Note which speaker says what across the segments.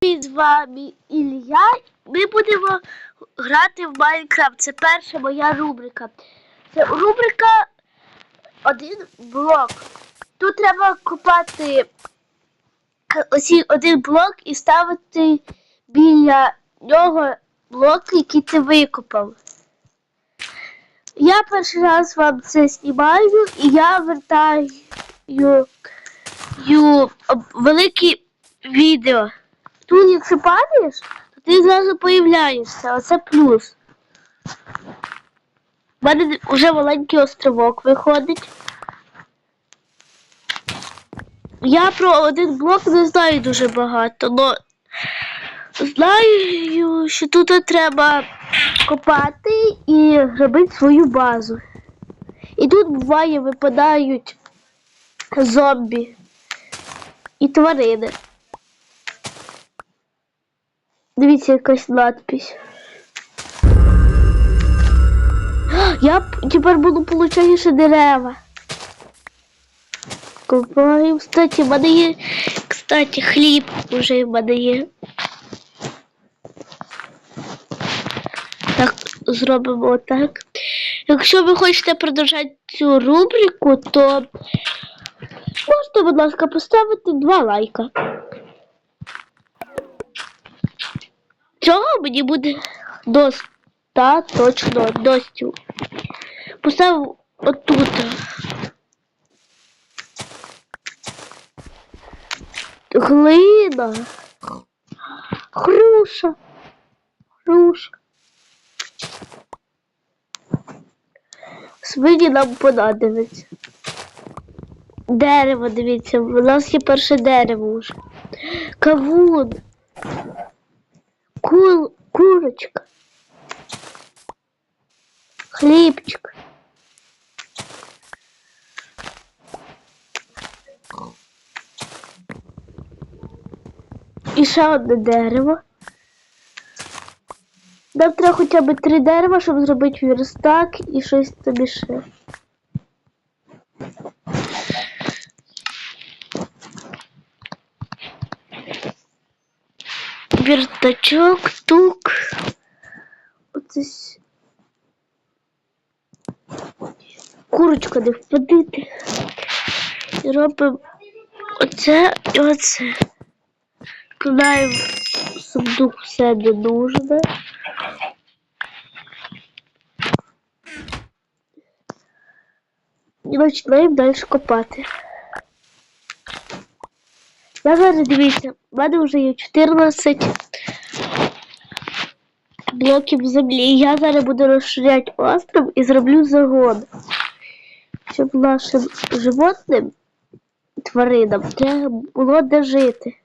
Speaker 1: Привіт, з вами Ілля. Ми будемо грати в Майнкрафт. Це перша моя рубрика. Це рубрика один блок. Тут треба купати ось один блок і ставити біля нього блок, який ти викопав. Я перший раз вам це знімаю і я вертаю велике відео. Тут, якщо падаєш, то ти зразу появляєшся. Оце плюс. У мене вже маленький островок виходить. Я про один блок не знаю дуже багато, але знаю, що тут треба копати і робити свою базу. І тут буває випадають зомбі і тварини. Дивіться якась надпись. Я тепер буду получати ще дерева. Купаю. Кстати, в мене є. Кстати, хліб вже в мене є. Так, зробимо отак. Якщо ви хочете продовжати цю рубрику, то можете, будь ласка, поставити два лайка. Цього мені буде до 100 точно достів. Поставив отут. Глина. Хруша. Хруша. Свині нам понадобиться. Дерево, дивіться, у нас є перше дерево вже. Кавун. Кул, курочка. Хлібчик. І ще одне дерево. Нам треба хоча б три дерева, щоб зробити верстак і щось тобі ще. Віртачок, тук. Оце курочка не впадити. І робимо оце і оце. Складаємо в сундук все не нужне. І починаємо далі копати. Я зараз дивіться, в мене вже є 14 блоків землі. Я зараз буду розширяти остров і зроблю загон. Щоб нашим животним, тваринам, треба було де жити.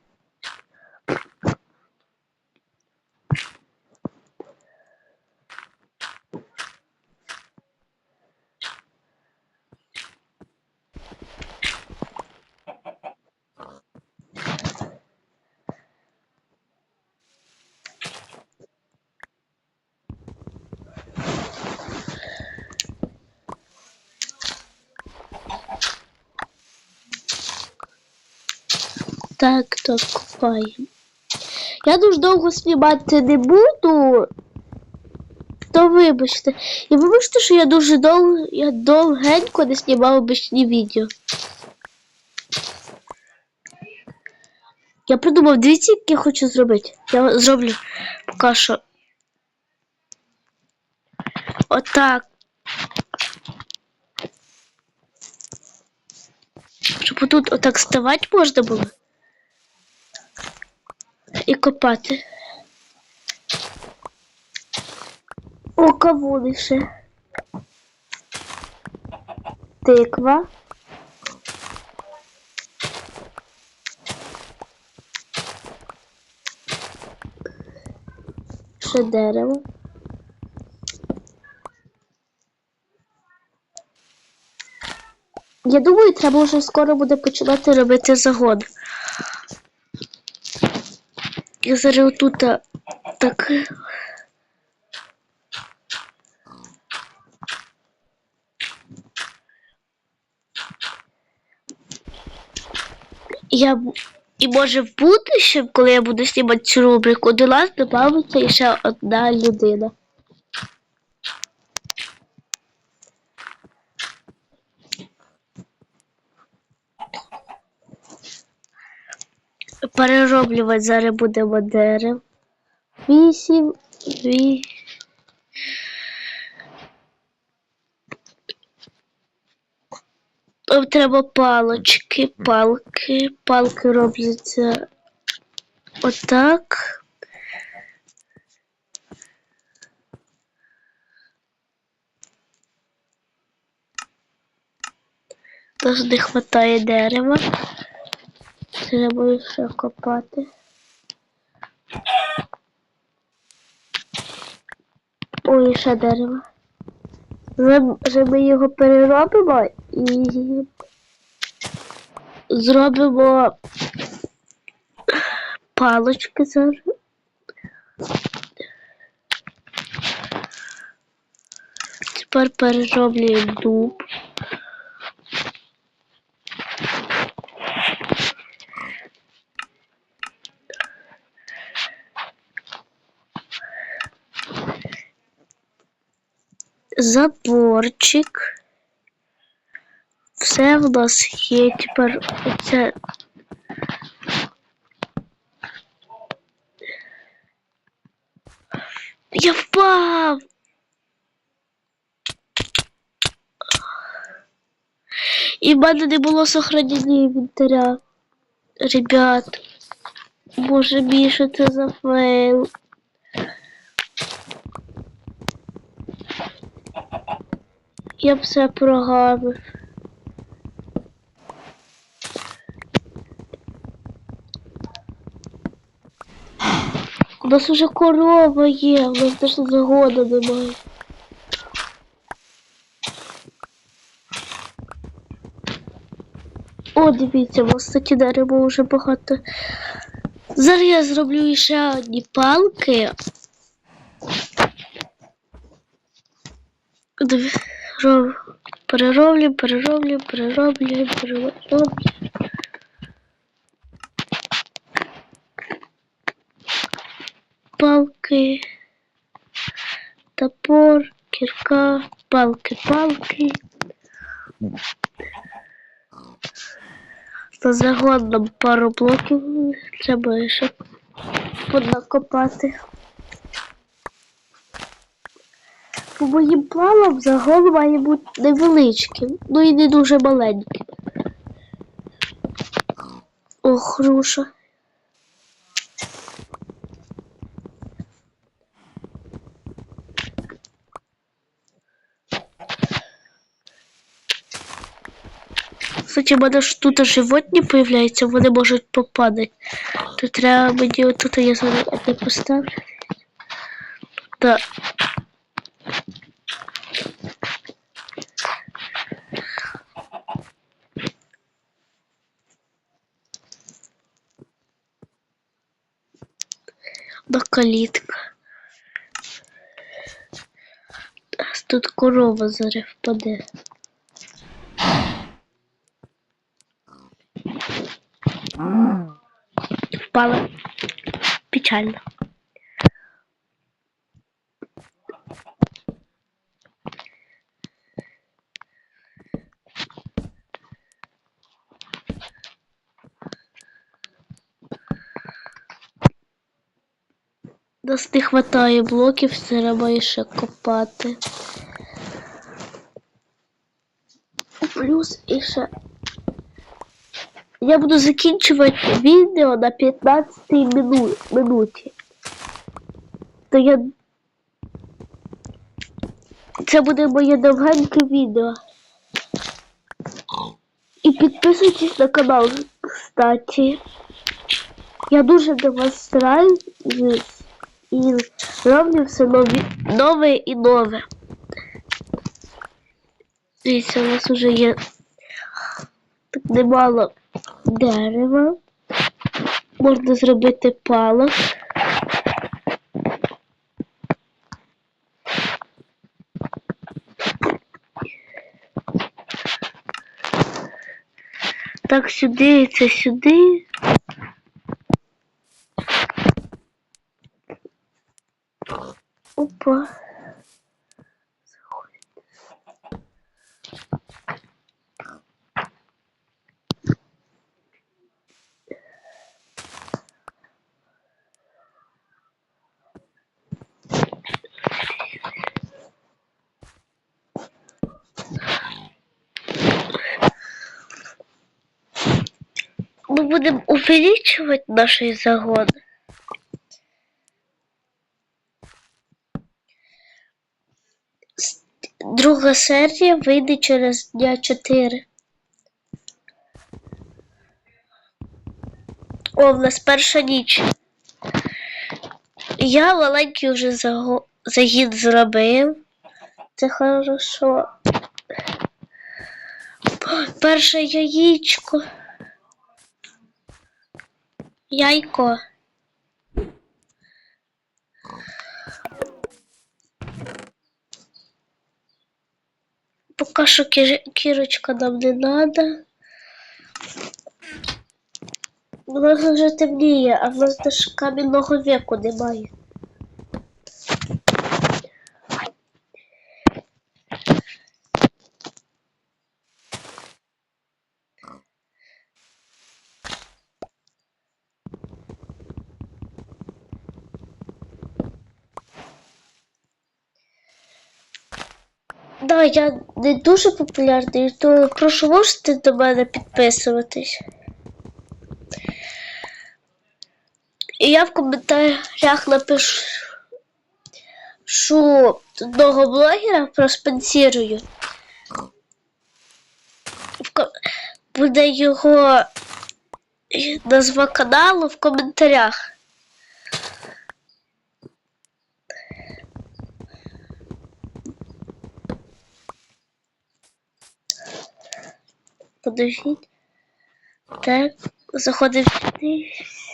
Speaker 1: Так, так, копаємо. Я дуже довго знімати не буду. То вибачте. І вибачте, що я дуже довго, я довгенько не знімав обичні відео. Я придумав, дивіться, як я хочу зробити. Я зроблю поки що. Отак. Щоб тут отак ставати можна було. І копати. О, кавуни ще. Тиква. Ще дерево. Я думаю, треба вже скоро буде починати робити загон. Я зараз тут так. Я, І може в будущем, коли я буду знімати цю рубрику, до нас додається ще одна людина. Перероблювати зараз будемо дерево. Вісім, дві. Нам треба палочки, палки. Палки робляться отак. Тож не вистачає дерева. Треба ще копати. Ой, ще дерево. Вже- ми його переробимо і зробимо палочки зараз. Тепер перероблюємо дуб. Заборчик. Все в нас є тепер оце. Я впав. І в мене не було сохранення інвентаря. Ребят. Боже мій, що це за фейл? Я все прогавив. У нас уже корова є, у нас навіть загода немає. О, дивіться, у нас кстати, дерева вже багато. Зараз я зроблю ще одні палки. Диві- роб- Перероблю, перероблю, перероблю, перероблю. Палки, топор, кірка, палки, палки. Та загодно пару блоків треба ще понакопати. По моїм планам загон має бути невеличким, ну і не дуже маленьким. Ох, груша. Кстати, у мене ж тут животні появляються, вони можуть попадати. То треба мені отут я зараз одне поставлю. Так. Калітка. Тут корова зараз впаде. Впала. Печально. Нас не хватає блоків, все треба ще копати. Плюс і ще. Я буду закінчувати відео на 15 мину... минуті. То я. Це буде моє довгеньке відео. І підписуйтесь на канал, кстати. Я дуже до вас стараюсь і роблю все нові, нове і нове. Дивіться, у нас вже є так немало дерева. Можна зробити палок. Так, сюди, це сюди. Опа. Мы будем увеличивать наши загоны. Друга серія вийде через дня 4. О, в нас перша ніч. Я маленький вже заго... загін зробив. Це хорошо. Перше яєчко. Яйко. Поки що кірочка нам не надо. У нас вже темніє, а в нас теж камінного віку немає. Да, я не дуже популярний, то прошу можете до мене підписуватись. І я в коментарях напишу шу одного блогера проспонсірую. Буде його назва каналу в коментарях. Подождіть. Так, заходимо сюди,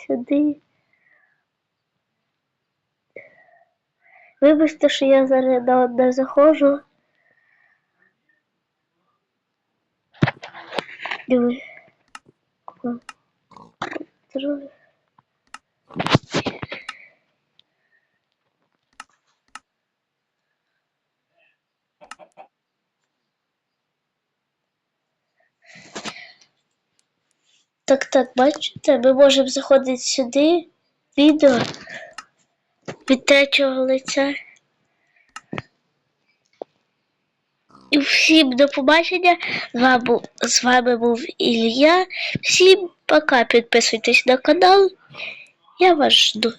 Speaker 1: сюди. Вибачте, що я зараз на одне заходжу. Диви. Друге. Так, так, бачите, ми можемо заходити сюди, відео від третього лиця. І всім до побачення. З вами, був- Ілья. Всім пока. Підписуйтесь на канал. Я вас жду.